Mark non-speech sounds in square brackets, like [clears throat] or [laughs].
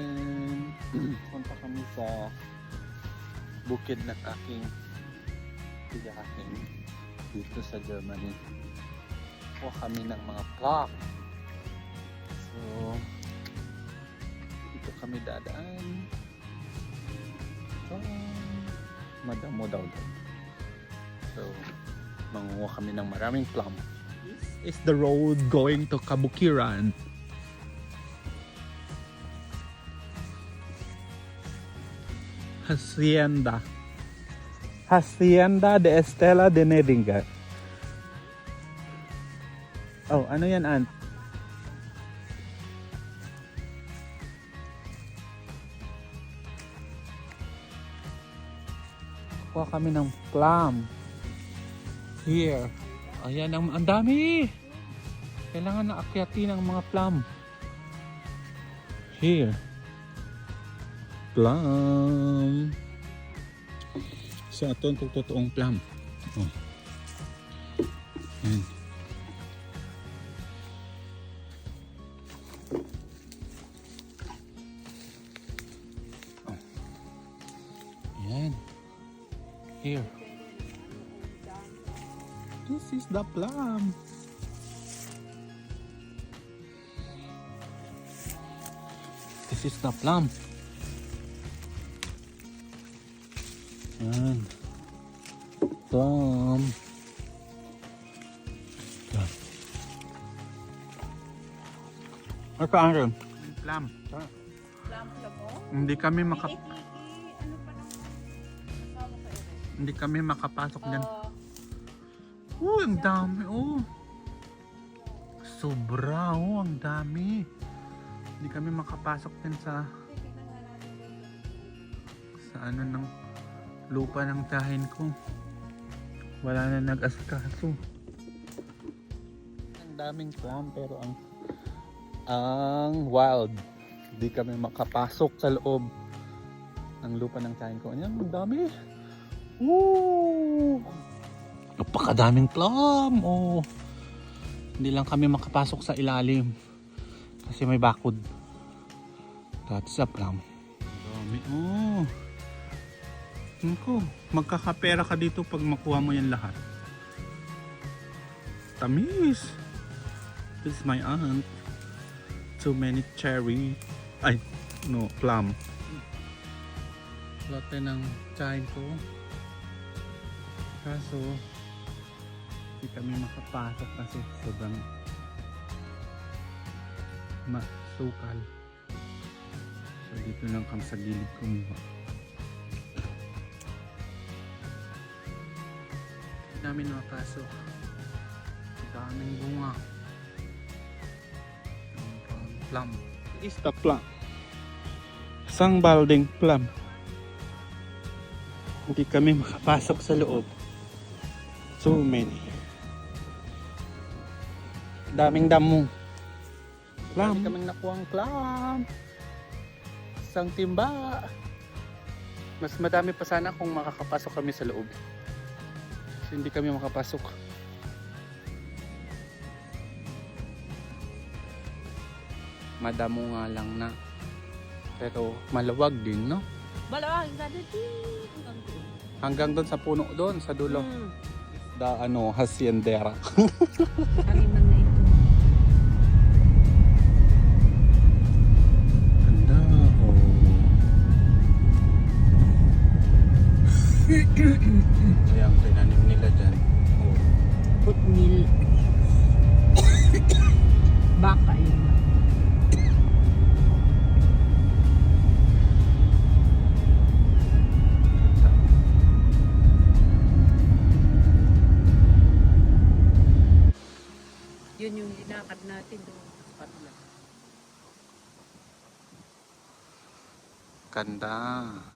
Chicken. [clears throat] Punta kami sa bukid ng aking tiyahin dito sa Germany. Kuha kami ng mga plum. So, dito kami dadaan. So, madamo daw daw. So, manguha kami ng maraming plum. This is the road going to Kabukiran. Hacienda. Hacienda de Estela de Nedinga. Oh, ano yan, Ant? Kuha kami ng plum. Here. Ayan, ang, ang dami. Kailangan na akyatin ang mga plum. Here. Plum. Sa ato ang totoong plum. Oh. Yan. Oh. Yan. Here. This is the plum. This is the plum. Yan. Plum. Yan. Ano pa ang rin? Plum. Plum plum mo? Hindi kami maka Eh, eh, eh, ano pa rin? hindi kami makapasok diyan. Ah, Oh, ang dami oh. Sobra oh, ang dami. Hindi kami makapasok din sa sa ano ng lupa ng tahin ko. Wala na nag-asikaso. Ang daming plum pero ang ang wild. Hindi kami makapasok sa loob ng lupa ng tahin ko. Ayan, ang dami. Woo! Napakadaming plum. Oh. Hindi lang kami makapasok sa ilalim kasi may bakod. That's a plum. Dami. Oh. Ko, magkakapera ka dito pag makuha mo yan lahat. Tamis. This is my aunt. Too many cherry. Ay, no, plum. Lote ng tsahin ko. Kaso, hindi kami makapasok kasi sobrang masukal. So, dito lang kami sa gilid kumuha. Namin makasok. Daming bunga. Plum. Is the plum. Isang balding plum. Hindi kami makapasok sa loob. So many. Daming damo. Plum. Hindi kami nakuha ang plum. Isang timba. Mas madami pa sana kung makakapasok kami sa loob. Kasi hindi kami makapasok. Madamo nga lang na. Pero malawag din, no? Malawag. Hanggang doon. Hanggang doon sa puno doon, sa dulo. Hmm. Da ano, [laughs] haciendera. Taniman na ito. Ganda, oh. [clears throat] Ayan, tinanim nila dyan. Oh. Oatmeal. [coughs] Baka yun. Yun yung linakad natin doon. sa. Ganda.